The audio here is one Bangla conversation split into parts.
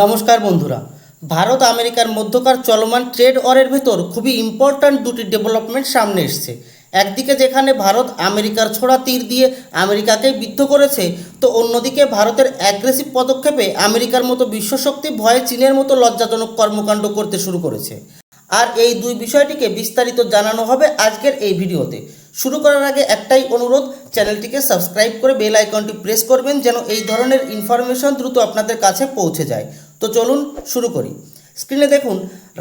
নমস্কার বন্ধুরা। ভারত আমেরিকার মধ্যকার চলমান ট্রেড ওয়ারের ভেতর খুবই ইম্পর্ট্যান্ট দুটি ডেভেলপমেন্ট সামনে এসছে। একদিকে যেখানে ভারত আমেরিকার ছোড়া তীর দিয়ে আমেরিকাকে বিদ্ধ করেছে, তো অন্যদিকে ভারতের অ্যাগ্রেসিভ পদক্ষেপে আমেরিকার মতো বিশ্বশক্তি ভয়ে চীনের মতো লজ্জাজনক কর্মকাণ্ড করতে শুরু করেছে। আর এই দুই বিষয়টিকে বিস্তারিত জানানো হবে আজকের এই ভিডিওতে। শুরু করার আগে একটাই অনুরোধ, চ্যানেলটিকে সাবস্ক্রাইব করে বেল আইকনটি প্রেস করবেন যেন এই ধরনের ইনফরমেশন দ্রুত আপনাদের কাছে পৌঁছে যায়। তো চলুন শুরু করি। স্ক্রিনে দেখুন,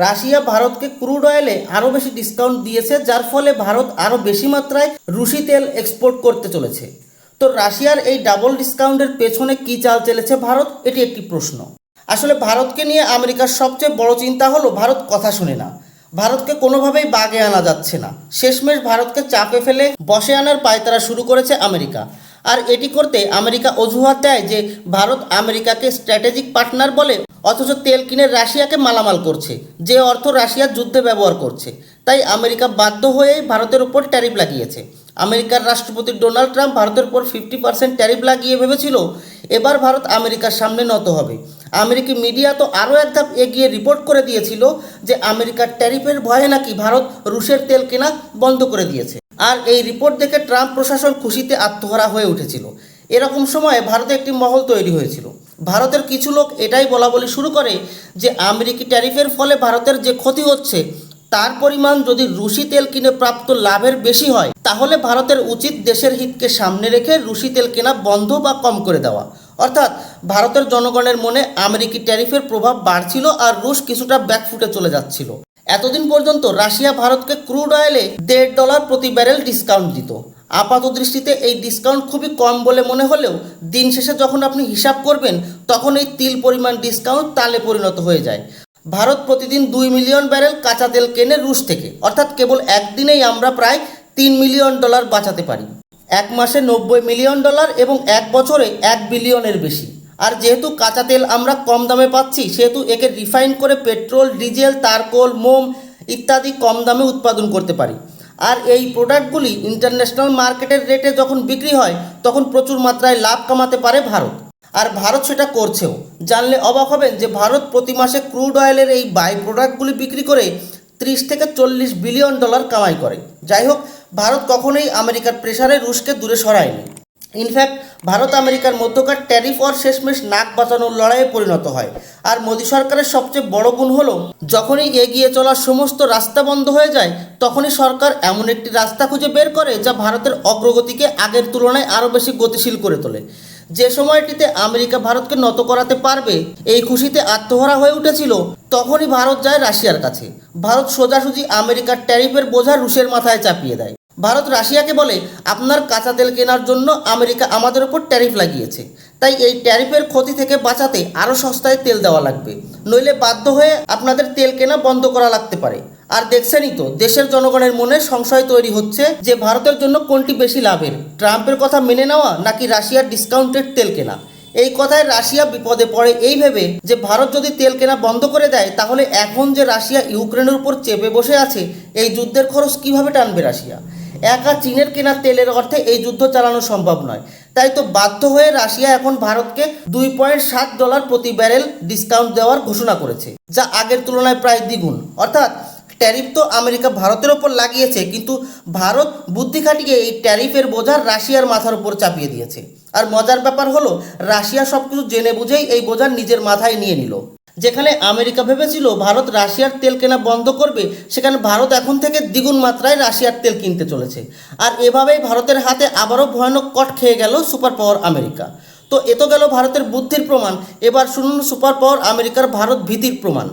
রাশিয়া ভারতকে ক্রুড অয়েলে আরও বেশি ডিসকাউন্ট দিয়েছে, যার ফলে ভারত আরও বেশি মাত্রায় রুশি তেল এক্সপোর্ট করতে চলেছে। তো রাশিয়ার এই ডাবল ডিসকাউন্টের পেছনে কি চাল চলেছে ভারত? এটি একটি প্রশ্ন। আসলে ভারতকে নিয়ে আমেরিকার সবচেয়ে বড় চিন্তা হলো, ভারত কথা শুনে না। ভারতকে কোনোভাবেই বাগে আনা যাচ্ছে না। শেষমেশ ভারতকে চাপে ফেলে বসে আনার পায়তারা শুরু করেছে আমেরিকা। আর এটি করতে আমেরিকা অজুহাত দেয় যে ভারত আমেরিকাকে স্ট্র্যাটেজিক পার্টনার বলে অথচ তেল কিনে রাশিয়াকে মালামাল করছে। যে অর্থ রাশিয়ার যুদ্ধে ব্যবহার করছে। তাই আমেরিকা বাধ্য হয়েই ভারতের উপর ট্যারিফ লাগিয়েছে। আমেরিকার রাষ্ট্রপতি ডোনাল্ড ট্রাম্প ভারতের উপর ফিফটি পার্সেন্ট ট্যারিফ লাগিয়ে ভেবেছিল, এবার ভারত আমেরিকার সামনে নত হবে। আমেরিকি মিডিয়া তো আরও এক ধাপ এগিয়ে রিপোর্ট করে দিয়েছিল যে আমেরিকার ট্যারিফের ভয়ে নাকি ভারত রুশের তেল কেনা বন্ধ করে দিয়েছে। আর এই রিপোর্ট দেখে ট্রাম্প প্রশাসন খুশিতে আত্মহারা হয়ে উঠেছিল। এরকম সময়ে ভারতে একটি মহল তৈরি হয়েছিল। ভারতের কিছু লোক এটাই বলা বলি শুরু করে যে আমেরিকি ট্যারিফের ফলে ভারতের যে ক্ষতি হচ্ছে, তার পরিমাণ যদি রুশি তেল কিনে প্রাপ্ত লাভের বেশি হয়, তাহলে ভারতের উচিত দেশের হিতকে সামনে রেখে রুশি তেল কেনা বন্ধ বা কম করে দেওয়া। অর্থাৎ ভারতের জনগণের মনে আমেরিকি ট্যারিফের প্রভাব বাড়ছিল আর রুশ কিছুটা ব্যাকফুটে চলে যাচ্ছিল। এতদিন পর্যন্ত রাশিয়া ভারতকে ক্রুড অয়েলে দেড় ডলার প্রতি ব্যারেল ডিসকাউন্ট দিত। আপাত দৃষ্টিতে এই ডিসকাউন্ট খুবই কম বলে মনে হলেও দিন শেষে যখন আপনি হিসাব করবেন, তখন এই তিল পরিমাণ ডিসকাউন্ট তালে পরিণত হয়ে যায়। ভারত প্রতিদিন দুই মিলিয়ন ব্যারেল কাঁচা তেল কেনে রুশ থেকে। অর্থাৎ কেবল একদিনেই আমরা প্রায় তিন মিলিয়ন ডলার বাঁচাতে পারি। এক মাসে নব্বই মিলিয়ন ডলার এবং এক বছরে এক বিলিয়নের বেশি। আর যেহেতু কাঁচা তেল আমরা কম দামে পাচ্ছি, সেহেতু একে রিফাইন করে পেট্রোল ডিজেল তারকোল, মোম ইত্যাদি কম দামে উৎপাদন করতে পারি। আর এই প্রোডাক্টগুলি ইন্টারন্যাশনাল মার্কেটের রেটে যখন বিক্রি হয়, তখন প্রচুর মাত্রায় লাভ কামাতে পারে ভারত। আর ভারত সেটা করছেও। জানলে অবাক হবেন যে ভারত প্রতি মাসে ক্রুড অয়েলের এই বাই প্রোডাক্টগুলি বিক্রি করে ত্রিশ থেকে চল্লিশ বিলিয়ন ডলার কামাই করে। যাই হোক, ভারত কখনোই আমেরিকার প্রেসারে রুশকে দূরে সরায়নি। ইনফ্যাক্ট ভারত আমেরিকার মধ্যকার ট্যারিফ ওর শেষমেশ নাক বাঁচানোর লড়াইয়ে পরিণত হয়। আর মোদী সরকারের সবচেয়ে বড় গুণ হলো, যখনই এগিয়ে চলার সমস্ত রাস্তা বন্ধ হয়ে যায়, তখনই সরকার এমন একটি রাস্তা খুঁজে বের করে যা ভারতের অগ্রগতিকে আগের তুলনায় আরও বেশি গতিশীল করে তোলে। যে সময়টিতে আমেরিকা ভারতকে নত করাতে পারবে, এই খুশিতে আত্মহারা হয়ে উঠেছিল, তখনই ভারত যায় রাশিয়ার কাছে। ভারত সোজাসুজি আমেরিকার ট্যারিফের বোঝা রুশের মাথায় চাপিয়ে দেয়। ভারত রাশিয়াকে বলে, আপনার কাঁচা তেল কেনার জন্য আমেরিকা আমাদের ওপর ট্যারিফ লাগিয়েছে। তাই এই ট্যারিফের ক্ষতি থেকে বাঁচাতে আরও সস্তায় তেল দেওয়া লাগবে। নইলে বাধ্য হয়ে আপনাদের তেল কেনা বন্ধ করা লাগতে পারে। আর দেখছেনই তো, দেশের জনগণের মনে সংশয় তৈরি হচ্ছে যে ভারতের জন্য কোনটি বেশি লাভের, ট্রাম্পের কথা মেনে নেওয়া নাকি রাশিয়ার ডিসকাউন্টেড তেল কেনা? এই কথায় রাশিয়া বিপদে পড়ে এই ভেবে যে ভারত যদি তেল কেনা বন্ধ করে দেয়, তাহলে এখন যে রাশিয়া ইউক্রেনের উপর চেপে বসে আছে, এই যুদ্ধের খরচ কীভাবে টানবে রাশিয়া? একা চীনের কেনা তেলের অর্থে এই যুদ্ধ চালানো সম্ভব নয়। তাই তো বাধ্য হয়ে রাশিয়া এখন ভারতকে দুই পয়েন্ট সাত ডলার প্রতি ব্যারেল ডিসকাউন্ট দেওয়ার ঘোষণা করেছে, যা আগের তুলনায় প্রায় দ্বিগুণ। অর্থাৎ ট্যারিফ তো আমেরিকা ভারতের ওপর লাগিয়েছে, কিন্তু ভারত বুদ্ধি খাটিয়ে এই ট্যারিফের বোঝা রাশিয়ার মাথার উপর চাপিয়ে দিয়েছে। আর মজার ব্যাপার হলো, রাশিয়া সব কিছু জেনে বুঝেই এই বোঝা নিজের মাথায় নিয়ে নিল। যেখানে আমেরিকা ভেবেছিল ভারত রাশিয়ার তেল কেনা বন্ধ করবে, সেখানে ভারত এখন থেকে দ্বিগুণ মাত্রায় রাশিয়ার তেল কিনতে চলেছে। আর এভাবেই ভারতের হাতে আবারও ভয়ানক কট খেয়ে গেল সুপার পাওয়ার আমেরিকা। তো এ তো গেল ভারতের বুদ্ধির প্রমাণ, এবার শুনুন সুপার পাওয়ার আমেরিকার ভারত ভীতির প্রমাণ।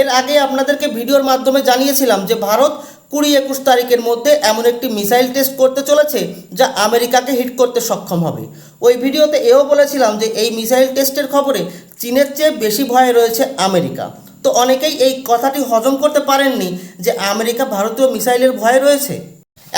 এর আগে আপনাদেরকে ভিডিওর মাধ্যমে জানিয়েছিলাম যে ভারত কুড়ি একুশ তারিখের মধ্যে এমন একটি মিসাইল টেস্ট করতে চলেছে যা আমেরিকাকে হিট করতে সক্ষম হবে। ওই ভিডিওতে এও বলেছিলাম যে এই মিসাইল টেস্টের খবরে চীনের চেয়ে বেশি ভয়ে রয়েছে আমেরিকা। তো অনেকেই এই কথাটি হজম করতে পারেননি যে আমেরিকা ভারতীয় মিসাইলের ভয়ে রয়েছে।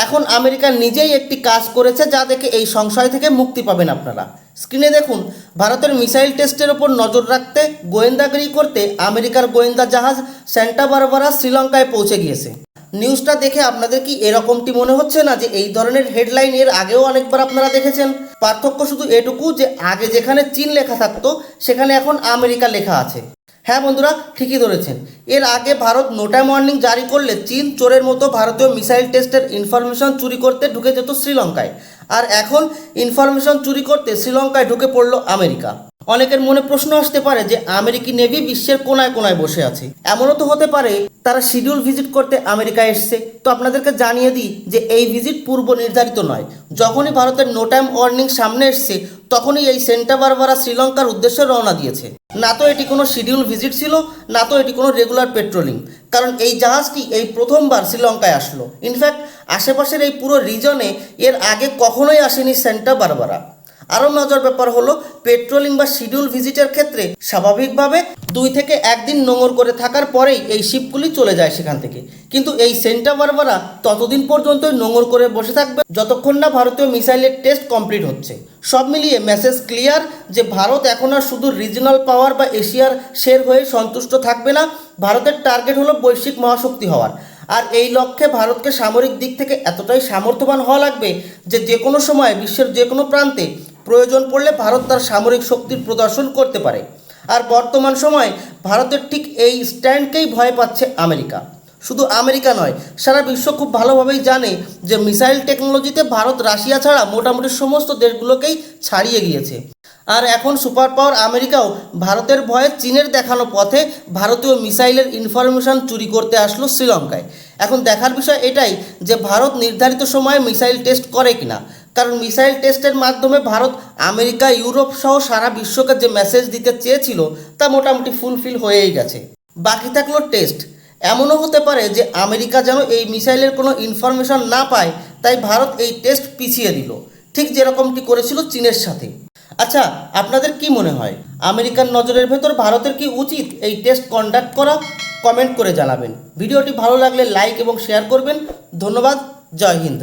এখন আমেরিকা নিজেই একটি কাজ করেছে যা দেখে এই সংশয় থেকে মুক্তি পাবেন আপনারা। স্ক্রিনে দেখুন, ভারতের মিসাইল টেস্টের ওপর নজর রাখতে গোয়েন্দাগিরি করতে আমেরিকার গোয়েন্দা জাহাজ স্যান্টা বারবারা শ্রীলঙ্কায় পৌঁছে গিয়েছে। নিউজটা দেখে আপনাদের কি এরকমটি মনে হচ্ছে না যে এই ধরনের হেডলাইন এর আগেও অনেকবার আপনারা দেখেছেন? পার্থক্য শুধু এটুকু যে আগে যেখানে চীন লেখা থাকতো, সেখানে এখন আমেরিকা লেখা আছে। হ্যাঁ বন্ধুরা, ঠিকই ধরেছেন। এর আগে ভারত নোটাম ওয়ার্নিং জারি করলে চীন চোরের মতো ভারতীয় মিসাইল টেস্টের ইনফরমেশন চুরি করতে ঢুকে যেত শ্রীলঙ্কায়। আর এখন ইনফরমেশন চুরি করতে শ্রীলঙ্কায় ঢুকে পড়ল আমেরিকা। অনেকের মনে প্রশ্ন আসতে পারে যে, আমেরিকি নেভি বিশ্বের কোনায় কোনায় বসে আছে। এমনও তো হতে পারে, তারা শিডিউল ভিজিট করতে আমেরিকা এসছে। তো আপনাদেরকে জানিয়ে দিই যে, এই ভিজিট পূর্ব নির্ধারিত নয়। যখনই ভারতের নো টাইম ওয়ার্নিং সামনে এসছে, তখনই এই সেন্টা বারবারা শ্রীলঙ্কার উদ্দেশ্যে রওনা দিয়েছে। না তো এটি কোনো শিডিউল ভিজিট ছিল, না তো এটি কোনো রেগুলার পেট্রোলিং কারণ এই জাহাজটি এই প্রথমবার শ্রীলঙ্কায় আসলো। ইনফ্যাক্ট আশেপাশের এই পুরো রিজনে এর আগে কখনোই আসেনি সেন্টা বারবারা আরও মজার ব্যাপার হলো পেট্রোলিং বা শিডিউল ভিজিটের ক্ষেত্রে স্বাভাবিকভাবে দুই থেকে একদিন নোঙর করে থাকার পরেই এই শিপগুলি চলে যায় সেখান থেকে। কিন্তু এই সেন্টা বারবারা ততদিন পর্যন্তই নোংর করে বসে থাকবে, যতক্ষণ না ভারতীয় মিসাইলের টেস্ট কমপ্লিট হচ্ছে। সব মিলিয়ে মেসেজ ক্লিয়ার যে ভারত এখন আর শুধু রিজনাল পাওয়ার বা এশিয়ার শের হয়ে সন্তুষ্ট থাকবে না, ভারতের টার্গেট হলো বৈশ্বিক মহাশক্তি হওয়ার। আর এই লক্ষ্যে ভারতকে সামরিক দিক থেকে এতটাই সামর্থ্যবান হওয়া লাগবে যে যে কোনো সময় বিশ্বের যে কোনো প্রান্তে প্রয়োজন পড়লে ভারত তার সামরিক শক্তির প্রদর্শন করতে পারে। আর বর্তমান সময়ে ভারতের ঠিক এই স্ট্যান্ডকেই ভয় পাচ্ছে আমেরিকা। শুধু আমেরিকা নয়, সারা বিশ্ব খুব ভালোভাবেই জানে যে মিসাইল টেকনোলজিতে ভারত রাশিয়া ছাড়া মোটামুটি সমস্ত দেশগুলোকেই ছাড়িয়ে গিয়েছে। আর এখন সুপার পাওয়ার আমেরিকাও ভারতের ভয়ে চীনের দেখানো পথে ভারতীয় মিসাইলের ইনফরমেশন চুরি করতে আসলো শ্রীলঙ্কায়। এখন দেখার বিষয় এটাই যে ভারত নির্ধারিত সময়ে মিসাইল টেস্ট করে কিনা। কারণ মিসাইল টেস্টের মাধ্যমে ভারত, আমেরিকা, ইউরোপ সহ সারা বিশ্বকে যে মেসেজ দিতে চেয়েছিল, তা মোটামুটি ফুলফিল হয়েই গেছে। বাকি থাকল টেস্ট এমনও হতে পারে যে আমেরিকা যেন এই মিসাইলের কোনো ইনফরমেশন না পায়, তাই ভারত এই টেস্ট পিছিয়ে দিল। ঠিক যেরকমটি করেছিল চীনের সাথে। আচ্ছা আপনাদের কি মনে হয়? আমেরিকার নজরের ভেতর ভারতের কি উচিত এই টেস্ট কন্ডাক্ট করা? কমেন্ট করে জানাবেন। ভিডিওটি ভালো লাগলে লাইক এবং শেয়ার করবেন। ধন্যবাদ, জয় হিন্দ।